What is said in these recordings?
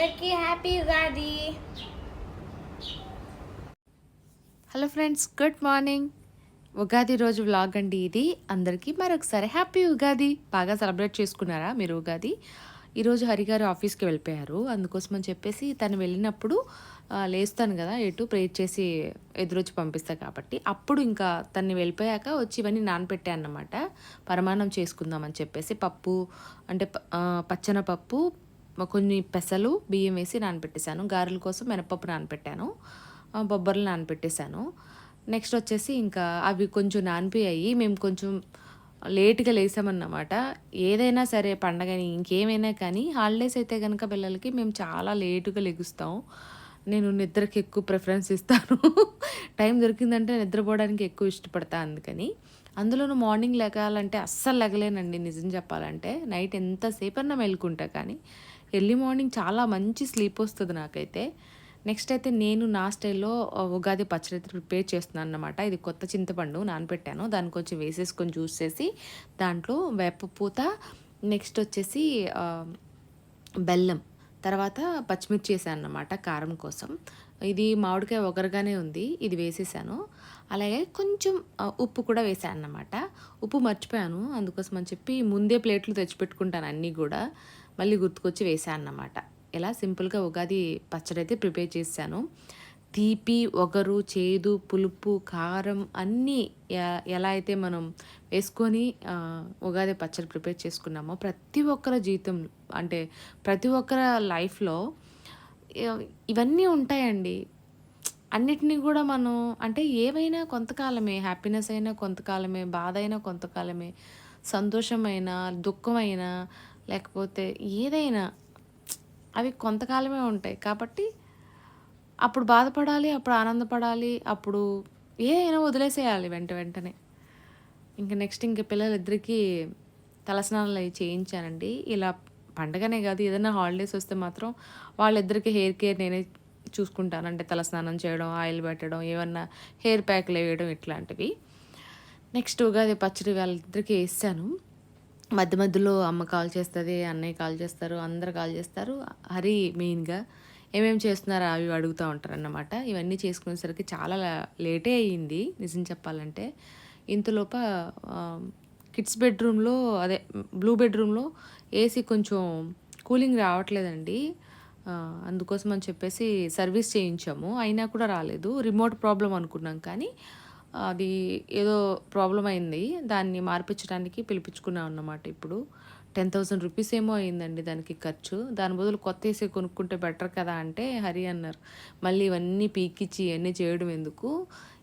అందరికీ happy Ugadi. Hello friends good morning. Ugadi రోజు vlog అండి ఇది. అందరికీ మరొకసారి హ్యాపీ ఉగాది. బాగా సెలబ్రేట్ చేసుకున్నారా మీరు ఉగాది? ఈరోజు హరిగారు ఆఫీస్కి వెళ్ళిపోయారు. అందుకోసం అని చెప్పేసి తను వెళ్ళినప్పుడు లేస్తాను కదా ఎటు ప్రేర్ చేసి ఎదురొచ్చి పంపిస్తా కాబట్టి. అప్పుడు ఇంకా తన్ని వెళ్ళిపోయాక వచ్చి ఇవన్నీ నానపెట్టాను అన్నమాట. పరమాన్నం చేసుకుందామని చెప్పేసి పప్పు అంటే పచ్చన పప్పు కొన్ని పెసలు బియ్యం వేసి నానపెట్టేశాను గారెల కోసం మినపప్పు నానపెట్టాను బొబ్బర్లు నానపెట్టేశాను నెక్స్ట్ వచ్చేసి ఇంకా అవి కొంచెం నానిపోయాయి. మేము కొంచెం లేట్గా లేసామన్నమాట. ఏదైనా సరే పండగని ఇంకేమైనా కానీ హాలిడేస్ అయితే కనుక పిల్లలకి మేము చాలా లేటుగా లెగుస్తాం. నేను నిద్రకి ఎక్కువ ప్రిఫరెన్స్ ఇస్తాను. టైం దొరికిందంటే నిద్రపోవడానికి ఎక్కువ ఇష్టపడతా అందుకని. అందులోనూ మార్నింగ్ లెగాలంటే అస్సలు లెగలేనండి నిజం చెప్పాలంటే. నైట్ ఎంతసేపన్నా మేలుకుంటా కానీ. ఎర్లీ మార్నింగ్ చాలా మంచి స్లీప్ వస్తుంది నాకైతే. నెక్స్ట్ అయితే నేను నా స్టైల్లో ఉగాది పచ్చడి అయితే ప్రిపేర్ చేస్తున్నాను అన్నమాట. ఇది కొత్త చింతపండు నానబెట్టాను దాన్ని కొంచెం వేసేసుకొని జ్యూస్ చేసి దాంట్లో వేప పూత నెక్స్ట్ వచ్చేసి బెల్లం తర్వాత పచ్చిమిర్చి వేసాను అన్నమాట కారం కోసం. ఇది మామిడికాయ ఒగరుగానే ఉంది ఇది వేసేసాను. అలాగే కొంచెం ఉప్పు కూడా వేసాను అన్నమాట. ఉప్పు మర్చిపోయాను అందుకోసం అని చెప్పి ముందే ప్లేట్లు తెచ్చిపెట్టుకుంటాను అన్నీ కూడా. మళ్ళీ గుర్తుకొచ్చి వేసాను అన్నమాట ఇలా సింపుల్గా ఉగాది పచ్చడి అయితే ప్రిపేర్ చేశాను. తీపి ఒగరు చేదు పులుపు కారం అన్నీ ఎలా అయితే మనం వేసుకొని ఉగాది పచ్చడి ప్రిపేర్ చేసుకున్నామో ప్రతి ఒక్కరి జీవితం అంటే ప్రతి ఒక్కరి లైఫ్లో ఇవన్నీ ఉంటాయండి. అన్నిటినీ కూడా మనం అంటే ఏవైనా కొంతకాలమే హ్యాపీనెస్ అయినా కొంతకాలమే బాధ అయినా కొంతకాలమే సంతోషమైన దుఃఖమైన లేకపోతే ఏదైనా అవి కొంతకాలమే ఉంటాయి. కాబట్టి అప్పుడు బాధపడాలి అప్పుడు ఆనందపడాలి అప్పుడు ఏదైనా వదిలేసేయాలి వెంట వెంటనే. ఇంకా నెక్స్ట్ ఇంకా పిల్లలిద్దరికీ తలస్నానాలు అవి చేయించానండి. ఇలా పండగనే కాదు ఏదైనా హాలిడేస్ వస్తే మాత్రం వాళ్ళిద్దరికి హెయిర్ కేర్ నేనే చూసుకుంటాను. అంటే తలస్నానం చేయడం ఆయిల్ పెట్టడం ఏమన్నా హెయిర్ ప్యాక్లు వేయడం ఇట్లాంటివి. నెక్స్ట్ ఉగాది పచ్చడి వాళ్ళిద్దరికి వేసాను. మధ్య మధ్యలో అమ్మ కాల్ చేస్తుంది అన్నయ్య కాల్ చేస్తారు అందరు కాల్ చేస్తారు. హరి మెయిన్గా ఏమేమి చేస్తున్నారు అవి అడుగుతూ ఉంటారు అన్నమాట ఇవన్నీ చేసుకునేసరికి చాలా లేటే అయ్యింది నిజం చెప్పాలంటే. ఇంతలోప కిడ్స్ బెడ్రూమ్లో అదే బ్లూ బెడ్రూమ్లో ఏసీ కొంచెం కూలింగ్ రావట్లేదండి. అందుకోసం అని చెప్పేసి సర్వీస్ చేయించాము. అయినా కూడా రాలేదు. రిమోట్ ప్రాబ్లం అనుకున్నాం కానీ అది ఏదో ప్రాబ్లం అయింది. దాన్ని మార్పించడానికి పిలిపించుకున్నాం అన్నమాట ఇప్పుడు. టెన్ థౌసండ్ రూపీస్ ఏమో అయిందండి దానికి ఖర్చు. దాని బదులు కొత్త ఏసీ కొనుక్కుంటే బెటర్ కదా అంటే హరి అన్నారు. మళ్ళీ ఇవన్నీ పీకిచ్చి ఇవన్నీ చేయడం ఎందుకు?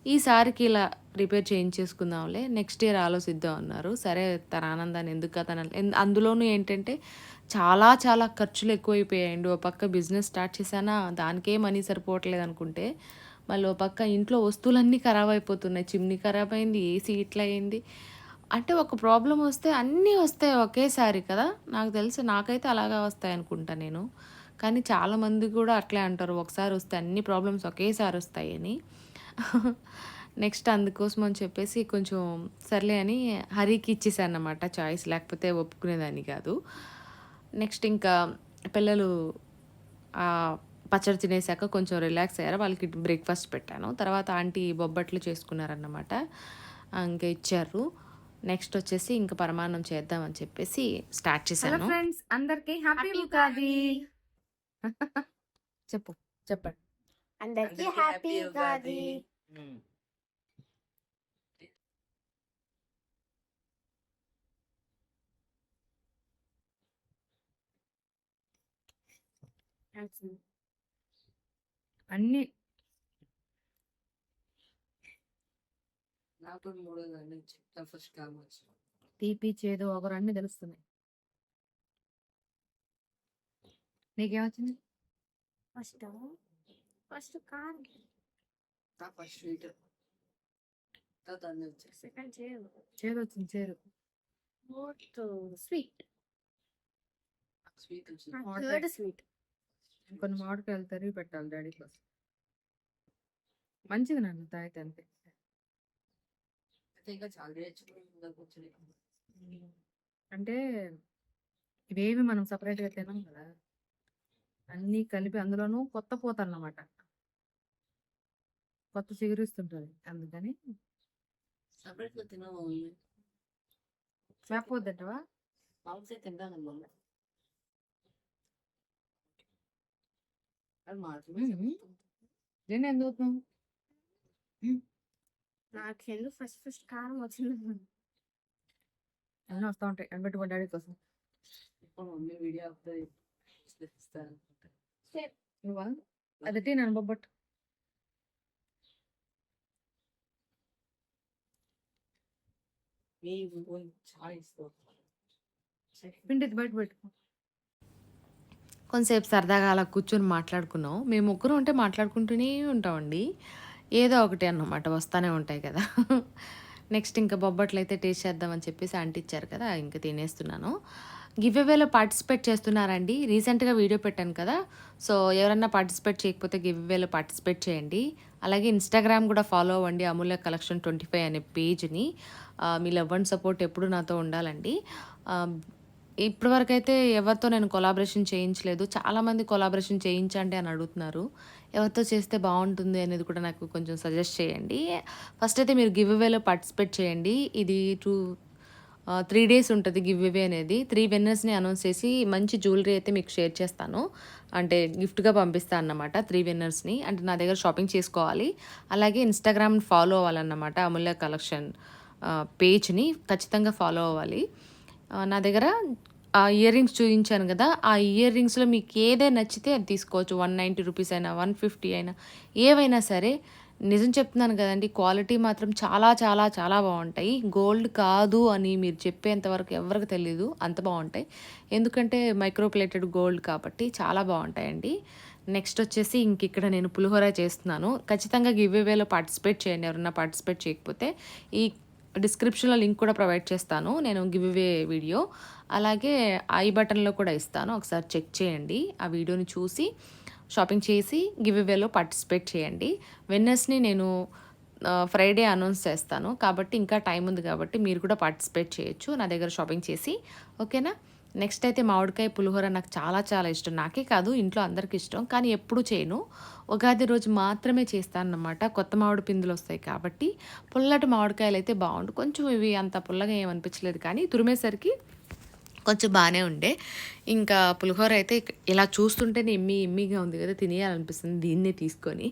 ఈసారికి ఇలా రిపేర్ చేయించేసుకుందాంలే నెక్స్ట్ ఇయర్ ఆలోచిద్దాం అన్నారు. సరే తన ఆనందాన్ని ఎందుకు తన అందులోనూ ఏంటంటే చాలా చాలా ఖర్చులు ఎక్కువైపోయాయండి. ఓ పక్క బిజినెస్ స్టార్ట్ చేశానా? దానికే మనీ సరిపోవట్లేదు అనుకుంటే మళ్ళీ ఓ పక్క ఇంట్లో వస్తువులన్నీ ఖరాబ్ అయిపోతున్నాయి. చిమ్నీ ఖరాబ్ అయింది ఏసీ ఇట్లా అయింది అంటే ఒక ప్రాబ్లం వస్తే అన్నీ వస్తాయి ఒకేసారి కదా. నాకు తెలిసి నాకైతే అలాగా వస్తాయి అనుకుంటా నేను. కానీ చాలామంది కూడా అట్లే అంటారు ఒకసారి వస్తే అన్ని ప్రాబ్లమ్స్ ఒకేసారి వస్తాయని నెక్స్ట్ అందుకోసం అని చెప్పేసి కొంచెం సర్లే అని హరికి ఇచ్చేసాను అన్నమాట చాయిస్ లేకపోతే ఒప్పుకునేదాన్ని కాదు. నెక్స్ట్ ఇంకా పిల్లలు పచ్చడి తినేసాక కొంచెం రిలాక్స్ అయ్యారు? వాళ్ళకి బ్రేక్ఫాస్ట్ పెట్టాను. తర్వాత ఆంటీ బొబ్బట్లు చేసుకున్నారన్నమాట. ఇంకా ఇచ్చారు. నెక్స్ట్ వచ్చేసి ఇంకా పరమాన్నం చేద్దామని చెప్పేసి స్టార్ట్ చేశాను. ఫ్రెండ్స్ అందరికీ హ్యాపీ ఉగాది. చెప్పు చెప్పండి. అందరికీ హ్యాపీ ఉగాది. అన్ని తీపి చేదు ఒకరు అన్ని తెలుస్తున్నాయి. నీకేమొచ్చింది? First first car first sweet. Second చేదు. వచ్చింది చేదు. Fourth sweet. Sweet. Third sweet. కొన్ని మామిడికాయలు తరిగి పెట్టాలి డాడీ కోసం. మంచిది నాన్న తాగితే అంతే. అంటే ఇవేవి మనం సపరేట్గా తినాం కదా. అన్నీ కలిపి అందులోనూ కొత్త పూత అన్నమాట. కొత్త చిగురిస్తుంటది. అందుకని సపరేట్గా తినవు. వేపవద్దంటవా మాంసే తింటాను అది మాత్రమే నేను ఏం చదువుతున్నావు నాకెందుకు ఫస్ట్ ఫస్ట్ కారం వచ్చింది. అన్నీ వస్తూ ఉంటాయి. ఎంబెట్టి డాడీ కోసం. ఇప్పుడు మమ్మీ వీడియో అవుతుంది నువ్వా? అది టీ నన్ను బొబ్బట్టు మీ చాలా ఇస్తావు పిండి బయట పెట్టుకో కొంతసేపు సరదాగా అలా కూర్చొని మాట్లాడుకున్నాం. మేము ముగ్గురు ఉంటే మాట్లాడుకుంటూనే ఉంటామండి. ఏదో ఒకటి అన్నమాట వస్తూనే ఉంటాయి కదా. నెక్స్ట్ ఇంకా బొబ్బట్లు అయితే టేస్ట్ చేద్దామని చెప్పేసి ఆంటీ ఇచ్చారు కదా ఇంకా తినేస్తున్నాను. గివ్ పార్టిసిపేట్ చేస్తున్నారండి. రీసెంట్గా వీడియో పెట్టాను కదా సో ఎవరన్నా పార్టిసిపేట్ చేయకపోతే గివ్వేలో పార్టిసిపేట్ చేయండి. అలాగే ఇన్స్టాగ్రామ్ కూడా ఫాలో అవ్వండి అమూల్య కలెక్షన్ ట్వంటీ ఫైవ్ అనే పేజ్ని. మీ లవ్ అండ్ సపోర్ట్ ఎప్పుడు నాతో ఉండాలండి. ఇప్పటివరకు అయితే ఎవరితో నేను కొలాబరేషన్ చేయించలేదు. చాలామంది కొలాబరేషన్ చేయించండి అని అడుగుతున్నారు. ఎవరితో చేస్తే బాగుంటుంది అనేది కూడా నాకు కొంచెం సజెస్ట్ చేయండి. ఫస్ట్ అయితే మీరు గివ్ అవేలో పార్టిసిపేట్ చేయండి. ఇది టూ త్రీ డేస్ ఉంటుంది గివ్ అవే అనేది త్రీ విన్నర్స్ని అనౌన్స్ చేసి మంచి జ్యువెలరీ అయితే మీకు షేర్ చేస్తాను. అంటే గిఫ్ట్గా పంపిస్తాను అన్నమాట త్రీ విన్నర్స్ని అంటే నా దగ్గర షాపింగ్ చేసుకోవాలి. అలాగే ఇన్స్టాగ్రామ్ ఫాలో అవ్వాలన్నమాట అమూల్య కలెక్షన్ పేజ్ని ఖచ్చితంగా ఫాలో అవ్వాలి. నా దగ్గర ఆ ఇయర్ రింగ్స్ చూపించాను కదా ఆ ఇయర్ రింగ్స్లో మీకు ఏదే నచ్చితే అది తీసుకోవచ్చు. వన్ నైంటీ రూపీస్ అయినా వన్ ఫిఫ్టీ అయినా ఏవైనా సరే. నిజం చెప్తున్నాను కదండి క్వాలిటీ మాత్రం చాలా చాలా చాలా బాగుంటాయి. గోల్డ్ కాదు అని మీరు చెప్పేంతవరకు ఎవరికి తెలీదు అంత బాగుంటాయి. ఎందుకంటే మైక్రోప్లేటెడ్ గోల్డ్ కాబట్టి చాలా బాగుంటాయండి. నెక్స్ట్ వచ్చేసి ఇంక ఇక్కడ నేను పులిహోర చేస్తున్నాను. ఖచ్చితంగా గివ్వేవేలో పార్టిసిపేట్ చేయండి ఎవరన్నా పార్టిసిపేట్ చేయకపోతే. ఈ డిస్క్రిప్షన్లో లింక్ కూడా ప్రొవైడ్ చేస్తాను. నేను గివ్ అవే వీడియో అలాగే ఐ బటన్లో కూడా ఇస్తాను. ఒకసారి చెక్ చేయండి. ఆ వీడియోని చూసి షాపింగ్ చేసి గివ్ అవేలో పార్టిసిపేట్ చేయండి. వెన్నెస్ని నేను ఫ్రైడే అనౌన్స్ చేస్తాను. కాబట్టి ఇంకా టైం ఉంది కాబట్టి మీరు కూడా పార్టిసిపేట్ చేయొచ్చు. నా దగ్గర షాపింగ్ చేసి. ఓకేనా నెక్స్ట్ అయితే మామిడికాయ పులిహోర నాకు చాలా చాలా ఇష్టం. నాకే కాదు ఇంట్లో అందరికి ఇష్టం. కానీ ఎప్పుడు చేయను. ఉగాది రోజు మాత్రమే చేస్తాను కొత్త మామిడి పిందులు వస్తాయి కాబట్టి పుల్లటి మామిడికాయలు అయితే బాగుండు. కొంచెం ఇవి అంత పుల్లగా ఏమనిపించలేదు కానీ తురిమేసరికి కొంచెం బాగానే ఉండే. ఇంకా పులిహోర అయితే ఇలా చూస్తుంటేనే ఎమ్మి ఇమ్మిగా ఉంది కదా తినేయాలనిపిస్తుంది. దీన్నే తీసుకొని.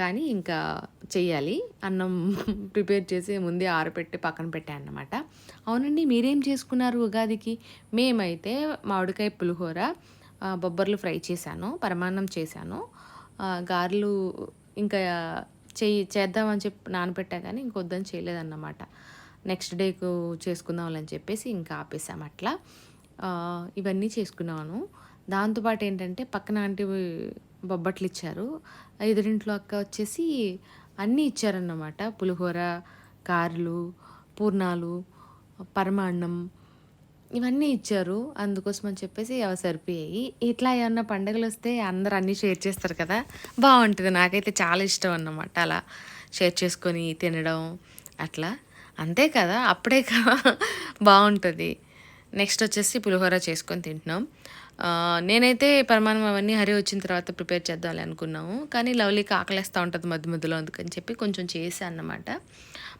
కానీ ఇంకా చేయాలి అన్నం ప్రిపేర్ చేసి ముందే ఆరపెట్టి పక్కన పెట్టాను అన్నమాట అవునండి మీరేం చేసుకున్నారు ఉగాదికి? మేమైతే మామిడికాయ పులిహోర బొబ్బర్లు ఫ్రై చేశాను పరమాన్నం చేశాను. గారెలు ఇంకా చేయి చేద్దామని చెప్పి నానబెట్టా కానీ ఇంకొద్దని చేయలేదన్నమాట. నెక్స్ట్ డేకు చేసుకుందాం అని చెప్పేసి ఇంకా ఆపేసాం అట్లా. ఇవన్నీ చేసుకున్నాను. దాంతోపాటు ఏంటంటే పక్కన ఆంటీ బొబ్బట్లు ఇచ్చారు. ఎదురింట్లో అక్క వచ్చేసి అన్నీ ఇచ్చారన్నమాట. పులిహోర కారులు పూర్ణాలు పరమాన్నం ఇవన్నీ ఇచ్చారు. అందుకోసం అని చెప్పేసి అవి సరిపోయాయి. ఇట్లా ఏమన్నా పండుగలు వస్తే అందరు అన్నీ షేర్ చేస్తారు కదా. బాగుంటుంది. నాకైతే చాలా ఇష్టం అన్నమాట అలా షేర్ చేసుకొని తినడం అట్లా. అంతే కదా. అప్పుడే కదా బాగుంటుంది. నెక్స్ట్ వచ్చేసి పులిహోర చేసుకొని తింటున్నాం. నేనైతే పరమాణం అవన్నీ హరి వచ్చిన తర్వాత ప్రిపేర్ చేద్దాం అనుకున్నాము. కానీ లవ్లీకి ఆకలేస్తూ ఉంటుంది మధ్య మధ్యలో అందుకని చెప్పి కొంచెం చేసా అన్నమాట.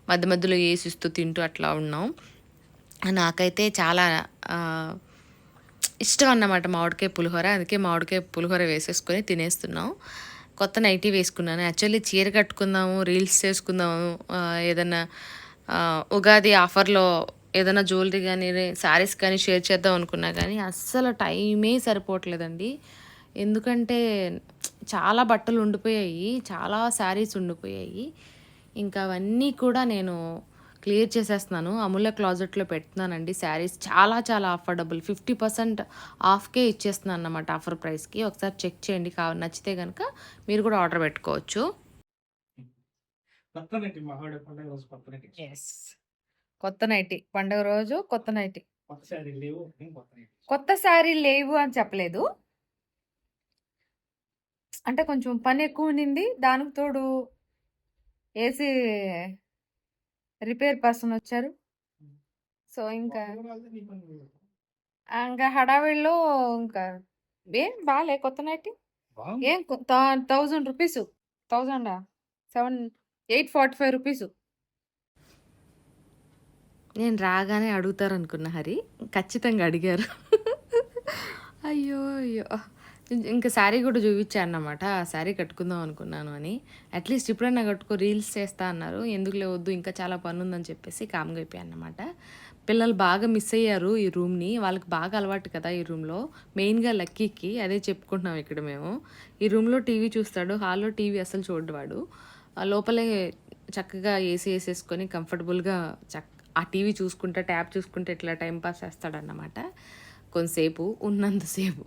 మధ్య మధ్యలో వేసిస్తూ తింటూ అట్లా ఉన్నాం. నాకైతే చాలా ఇష్టం అన్నమాట మామిడికాయ పులిహోర. అందుకే మామిడికాయ పులిహోర వేసేసుకొని తినేస్తున్నాం. కొత్త నైటీ వేసుకున్నాను. యాక్చువల్లీ చీర కట్టుకుందాము రీల్స్ చేసుకుందాము ఏదైనా ఉగాది ఆఫర్లో ఏదైనా జ్యువెలరీ కానీ శారీస్ కానీ షేర్ చేద్దాం అనుకున్నా కానీ అస్సలు టైమే సరిపోవట్లేదండి. ఎందుకంటే చాలా బట్టలు ఉండిపోయాయి చాలా శారీస్ ఉండిపోయాయి. ఇంకా అవన్నీ కూడా నేను క్లియర్ చేసేస్తున్నాను. అమూల్య క్లాజెట్లో పెడుతున్నానండి శారీస్ చాలా చాలా అఫోర్డబుల్ ఫిఫ్టీ పర్సెంట్ ఆఫ్కే ఇచ్చేస్తున్నాను అన్నమాట ఆఫర్ ప్రైస్కి ఒకసారి చెక్ చేయండి. కావాలి నచ్చితే కనుక మీరు కూడా ఆర్డర్ పెట్టుకోవచ్చు. ఎస్ కొత్త నైటీ. పండుగ రోజు కొత్త నైటీ. కొత్త శారీ లేవు అని చెప్పలేదు. అంటే కొంచెం పని ఎక్కువ ఉండింది. దానికి తోడు ఏసీ రిపేర్ పర్సన్ వచ్చారు. సో ఇంకా ఇంకా హడావిడిలో ఇంకా ఏం బాగాలే కొత్త నైట్. ఏం thousand rupees. థౌజండా? Seven eight forty five rupees. నేను రాగానే అడుగుతారు అనుకున్న హరి ఖచ్చితంగా అడిగారు. అయ్యో అయ్యో. ఇంకా శారీ కూడా చూపించాను అన్నమాట ఆ శారీ కట్టుకుందాం అనుకున్నాను అని. అట్లీస్ట్ ఇప్పుడైనా కట్టుకో రీల్స్ చేస్తా అన్నారు. ఎందుకు లేవద్దు ఇంకా చాలా పని ఉందని చెప్పేసి కామ్గా అయిపోయాను అన్నమాట. పిల్లలు బాగా మిస్ అయ్యారు ఈ రూమ్ని వాళ్ళకి బాగా అలవాటు కదా ఈ రూమ్లో మెయిన్గా లక్కీకి అదే చెప్పుకుంటున్నాం ఇక్కడ మేము. ఈ రూమ్లో టీవీ చూస్తాడు హాల్లో టీవీ అసలు చూడవాడు లోపలే చక్కగా ఏసీ వేసేసుకొని కంఫర్టబుల్గా చక్క ఆ టీవీ చూసుకుంటే ట్యాబ్ చూసుకుంటే ఇట్లా టైంపాస్ చేస్తాడన్నమాట. కొంతసేపు ఉన్నంతసేపు.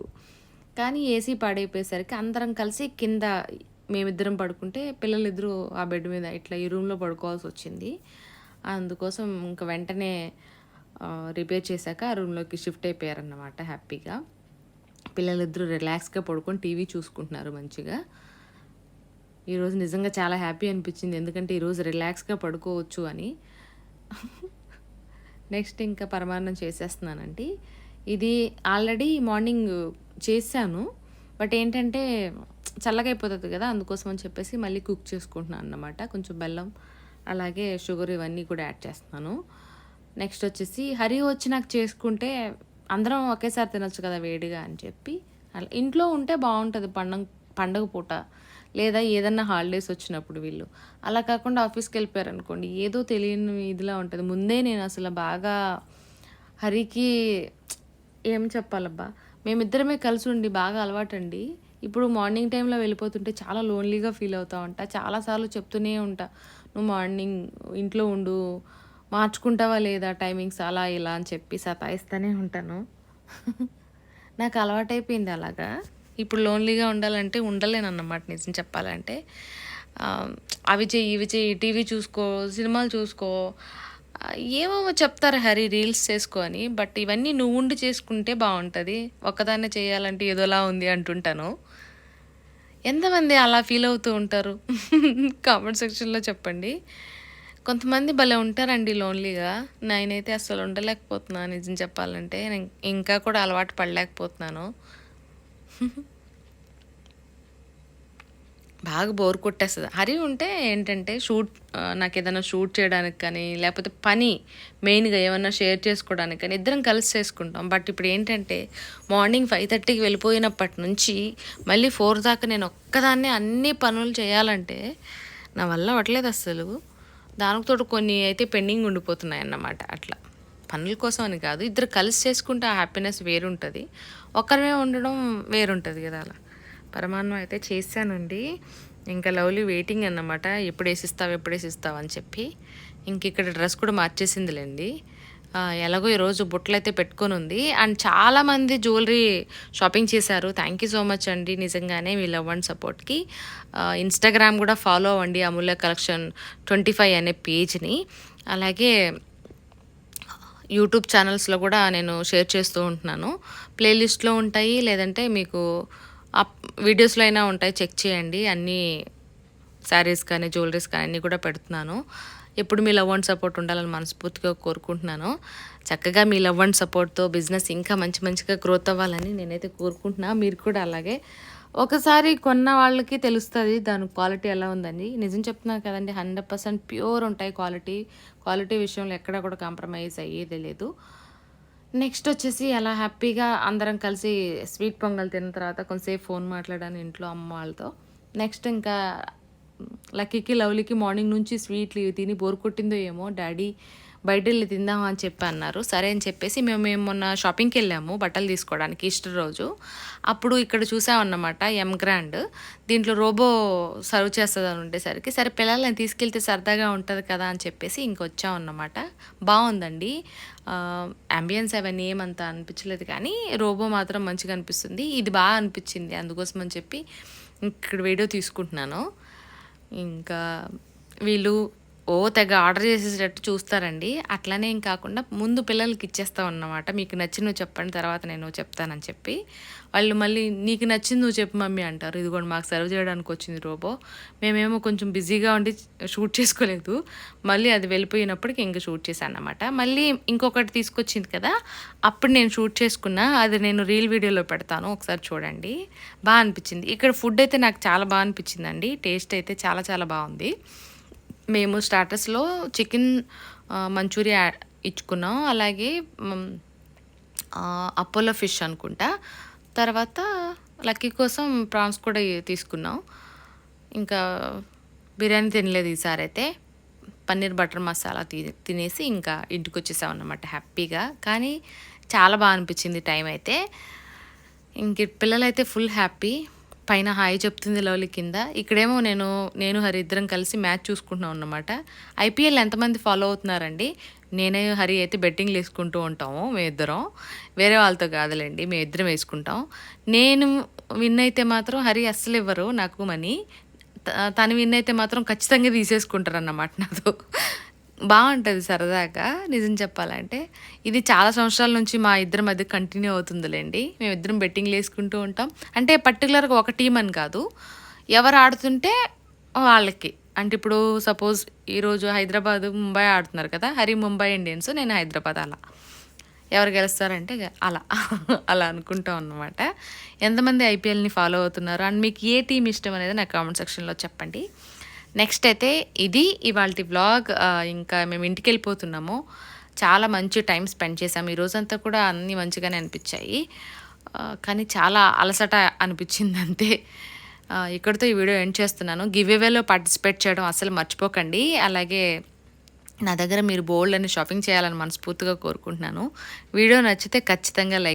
కానీ ఏసీ పాడైపోయేసరికి అందరం కలిసి కింద మేమిద్దరం పడుకుంటే పిల్లలిద్దరూ ఆ బెడ్ మీద ఇట్లా ఈ రూమ్లో పడుకోవాల్సి వచ్చింది. అందుకోసం ఇంకా వెంటనే రిపేర్ చేశాక ఆ రూమ్లోకి షిఫ్ట్ అయిపోయారన్నమాట హ్యాపీగా. పిల్లలిద్దరూ రిలాక్స్గా పడుకొని టీవీ చూసుకుంటున్నారు మంచిగా. ఈరోజు నిజంగా చాలా హ్యాపీ అనిపించింది. ఎందుకంటే ఈరోజు రిలాక్స్గా పడుకోవచ్చు అని. నెక్స్ట్ ఇంకా పరమాన్నం చేసేస్తున్నానండి. ఇది ఆల్రెడీ మార్నింగ్ చేశాను. బట్ ఏంటంటే చల్లగా అయిపోతుంది కదా అందుకోసం అని చెప్పేసి మళ్ళీ కుక్ చేసుకుంటున్నాను అన్నమాట. కొంచెం బెల్లం అలాగే షుగర్ ఇవన్నీ కూడా యాడ్ చేస్తున్నాను. నెక్స్ట్ వచ్చేసి హరి వచ్చి నాకు చేసుకుంటే అందరం ఒకేసారి తినొచ్చు కదా వేడిగా అని చెప్పి. అలా ఇంట్లో ఉంటే బాగుంటుంది పండగ పండగ పూట. లేదా ఏదన్నా హాలిడేస్ వచ్చినప్పుడు వీళ్ళు. అలా కాకుండా ఆఫీస్కి వెళ్ళిపోయారు అనుకోండి ఏదో తెలియని ఇదిలా ఉంటుంది. ముందే నేను అసలు బాగా హరికి ఏం చెప్పాలబ్బా? మేమిద్దరమే కలిసి ఉండి బాగా అలవాటండి. ఇప్పుడు మార్నింగ్ టైంలో వెళ్ళిపోతుంటే చాలా లోన్లీగా ఫీల్ అవుతా ఉంటా. చాలాసార్లు చెప్తూనే ఉంటా. నువ్వు మార్నింగ్ ఇంట్లో ఉండు మార్చుకుంటావా లేదా టైమింగ్స్ అలా ఇలా అని చెప్పి సతాయిస్తూనే ఉంటాను. నాకు అలవాటైపోయింది అలాగా. ఇప్పుడు లోన్లీగా ఉండాలంటే ఉండలేను అన్నమాట నిజం చెప్పాలంటే. అవి చేయి ఇవి చేయి టీవీ చూసుకో సినిమాలు చూసుకో. ఏమేమో చెప్తారు హరి రీల్స్ చేసుకొని బట్ ఇవన్నీ నువ్వు ఉండి చేసుకుంటే బాగుంటుంది. ఒక్కదాన్నే చేయాలంటే ఏదోలా ఉంది అంటుంటాను. ఎంతమంది అలా ఫీల్ అవుతూ ఉంటారు? కామెంట్ సెక్షన్లో చెప్పండి. కొంతమంది భలే ఉంటారండి లోన్లీగా నేనైతే అసలు ఉండలేకపోతున్నాను నిజం చెప్పాలంటే. నేను ఇంకా కూడా అలవాటు పడలేకపోతున్నాను. బాగా బోర్ కొట్టేస్తుంది. హరి ఉంటే ఏంటంటే షూట్ నాకు ఏదైనా షూట్ చేయడానికి కానీ లేకపోతే పని మెయిన్గా ఏమన్నా షేర్ చేసుకోవడానికి కానీ ఇద్దరం కలిసి చేసుకుంటాం. బట్ ఇప్పుడు ఏంటంటే మార్నింగ్ ఫైవ్ థర్టీకి వెళ్ళిపోయినప్పటి నుంచి మళ్ళీ ఫోర్ దాకా నేను ఒక్కదాన్నే అన్ని పనులు చేయాలంటే నా వల్ల అవ్వట్లేదు అస్సలు. దానికి తోడు కొన్ని అయితే పెండింగ్ ఉండిపోతున్నాయి అన్నమాట అట్లా. పనుల కోసం అని కాదు ఇద్దరు కలిసి చేసుకుంటే ఆ హ్యాపీనెస్ వేరుంటుంది. ఒకరిమే ఉండడం వేరుంటుంది కదా అలా. పరమాన్నం అయితే చేశానండి. ఇంకా లవ్లీ వెయిటింగ్ అన్నమాట. ఎప్పుడు వేసిస్తావు ఎప్పుడు వేసిస్తావు అని చెప్పి. ఇంక ఇక్కడ డ్రెస్ కూడా మార్చేసిందిలేండి. ఎలాగో ఈరోజు బుట్టలు అయితే పెట్టుకొని ఉంది అండ్ చాలామంది జ్యువెలరీ షాపింగ్ చేశారు. థ్యాంక్ యూ సో మచ్ అండి నిజంగానే మీ లవ్ అండ్ సపోర్ట్కి ఇన్స్టాగ్రామ్ కూడా ఫాలో అవ్వండి. అమూల్య కలెక్షన్ ట్వంటీ ఫైవ్ అనే పేజ్ని అలాగే యూట్యూబ్ ఛానల్స్లో కూడా నేను షేర్ చేస్తూ ఉంటున్నాను. ప్లేలిస్ట్లో ఉంటాయి లేదంటే మీకు అప్ వీడియోస్లో అయినా ఉంటాయి చెక్ చేయండి. అన్నీ శారీస్ కానీ జ్యువెలరీస్ కానీ అన్నీ కూడా పెడుతున్నాను. ఎప్పుడు మీ లవ్ అండ్ సపోర్ట్ ఉండాలని మనస్ఫూర్తిగా కోరుకుంటున్నాను. చక్కగా మీ లవ్ అండ్ సపోర్ట్తో బిజినెస్ ఇంకా మంచి మంచిగా గ్రోత్ అవ్వాలని నేనైతే కోరుకుంటున్నా. మీరు కూడా అలాగే ఒకసారి కొన్న వాళ్ళకి తెలుస్తుంది దాని క్వాలిటీ ఎలా ఉందని నిజం చెప్తున్నాను కదండి హండ్రెడ్ పర్సెంట్ ప్యూర్ ఉంటాయి క్వాలిటీ. క్వాలిటీ విషయంలో ఎక్కడ కూడా కాంప్రమైజ్ అయ్యేది లేదు. నెక్స్ట్ వచ్చేసి అలా హ్యాపీగా అందరం కలిసి స్వీట్ పొంగల్ తిన్న తర్వాత కొంతసేపు ఫోన్ మాట్లాడాను ఇంట్లో అమ్మ వాళ్ళతో. నెక్స్ట్ ఇంకా లక్కీకి లవ్లీకి మార్నింగ్ నుంచి స్వీట్లు తిని బోర్ కొట్టిందో ఏమో డాడీ బయట వెళ్ళి తిందాం అని చెప్పి అన్నారు. సరే అని చెప్పేసి మేము మేము మొన్న షాపింగ్కి వెళ్ళాము బట్టలు తీసుకోవడానికి ఈస్టర్ రోజు. అప్పుడు ఇక్కడ చూసామన్నమాట ఎం గ్రాండ్ దీంట్లో రోబో సర్వ్ చేస్తుంది అని ఉండేసరికి సరే పిల్లల్ని తీసుకెళ్తే సరదాగా ఉంటుంది కదా అని చెప్పేసి ఇంకొచ్చామన్నమాట బాగుందండి. అంబియన్స్ అవన్నీ ఏమంత అనిపించలేదు కానీ రోబో మాత్రం మంచిగా అనిపిస్తుంది. ఇది బాగా అనిపించింది అందుకోసం అని చెప్పి ఇక్కడ వీడియో తీసుకుంటున్నాను. ఇంకా వీళ్ళు ఓ తెగ ఆర్డర్ చేసేటట్టు చూస్తారండి. అట్లనే ఏం కాకుండా ముందు పిల్లలకి ఇచ్చేస్తాం అన్నమాట. మీకు నచ్చినవి చెప్పండి తర్వాత నేను చెప్తానని చెప్పి. వాళ్ళు మళ్ళీ నీకు నచ్చింది నువ్వు చెప్పు మమ్మీ అంటారు. ఇదిగోండి మాకు సర్వ్ చేయడానికి వచ్చింది రోబో. మేమేమో కొంచెం బిజీగా ఉండి షూట్ చేసుకోలేదు. మళ్ళీ అది వెళ్ళిపోయినప్పటికి ఇంకా షూట్ చేశాను అనమాట మళ్ళీ ఇంకొకటి తీసుకొచ్చింది కదా అప్పుడు నేను షూట్ చేసుకున్నా. అది నేను రీల్ వీడియోలో పెడతాను. ఒకసారి చూడండి. బాగా అనిపించింది. ఇక్కడ ఫుడ్ అయితే నాకు చాలా బాగా అనిపించిందండి. టేస్ట్ అయితే చాలా చాలా బాగుంది. మేము స్టార్టర్స్లో చికెన్ మంచూరియా ఇచ్చుకున్నాం. అలాగే అపోలో ఫిష్ అనుకుంటా. తర్వాత లక్కీ కోసం ప్రాన్స్ కూడా తీసుకున్నాం. ఇంకా బిర్యానీ తినలేదు ఈసారి అయితే. పన్నీర్ బటర్ మసాలా తి తినేసి ఇంకా ఇంటికి వచ్చేసాం అనమాట హ్యాపీగా. కానీ చాలా బాగా అనిపించింది టైం అయితే. ఇంక పిల్లలైతే ఫుల్ హ్యాపీ. పైన హాయ్ చెప్తుంది లవ్లీ కింద. ఇక్కడేమో నేను నేను హరి ఇద్దరం కలిసి మ్యాచ్ చూసుకుంటున్నాం అన్నమాట. ఐపీఎల్ ఎంతమంది ఫాలో అవుతున్నారండి? నేనే హరి అయితే బెట్టింగ్లు వేసుకుంటూ ఉంటాము మేమిద్దరం. వేరే వాళ్ళతో కాదులేండి మేము ఇద్దరం వేసుకుంటాం. నేను విన్ అయితే మాత్రం హరి అస్సలు ఇవ్వరు నాకు మనీ. త- తను విన్ అయితే మాత్రం ఖచ్చితంగా తీసేసుకుంటారు అన్నమాట నాతో. బాగుంటుంది సరదాగా నిజం చెప్పాలంటే. ఇది చాలా సంవత్సరాల నుంచి మా ఇద్దరి మధ్య కంటిన్యూ అవుతుందిలేండి. మేము ఇద్దరం బెట్టింగ్లు వేసుకుంటూ ఉంటాం. అంటే పర్టికులర్గా ఒక టీం అని కాదు. ఎవరు ఆడుతుంటే వాళ్ళకి. అంటే ఇప్పుడు సపోజ్ ఈరోజు హైదరాబాద్ ముంబై ఆడుతున్నారు కదా. హరి ముంబై ఇండియన్స్ నేను హైదరాబాద్ అలా. ఎవరు గెలుస్తారంటే అలా. అలా అనుకుంటాం అన్నమాట. ఎంతమంది ఐపీఎల్ని ఫాలో అవుతున్నారు? అండ్ మీకు ఏ టీం ఇష్టం అనేది నాకు కామెంట్ సెక్షన్లో చెప్పండి. నెక్స్ట్ అయితే ఇది ఇవాళ వ్లాగ్ ఇంకా మేము ఇంటికి వెళ్ళిపోతున్నాము చాలా మంచి టైం స్పెండ్ చేసాము ఈ రోజంతా కూడా అన్నీ మంచిగానే అనిపించాయి. కానీ చాలా అలసట అనిపించింది అంతే ఇక్కడితో ఈ వీడియో ఎండ్ చేస్తున్నాను. గివ్ అవేలో పార్టిసిపేట్ చేయడం అసలు మర్చిపోకండి. అలాగే నా దగ్గర మీరు బోల్డ్ అని షాపింగ్ చేయాలని మనస్ఫూర్తిగా కోరుకుంటున్నాను. వీడియో నచ్చితే ఖచ్చితంగా లైక్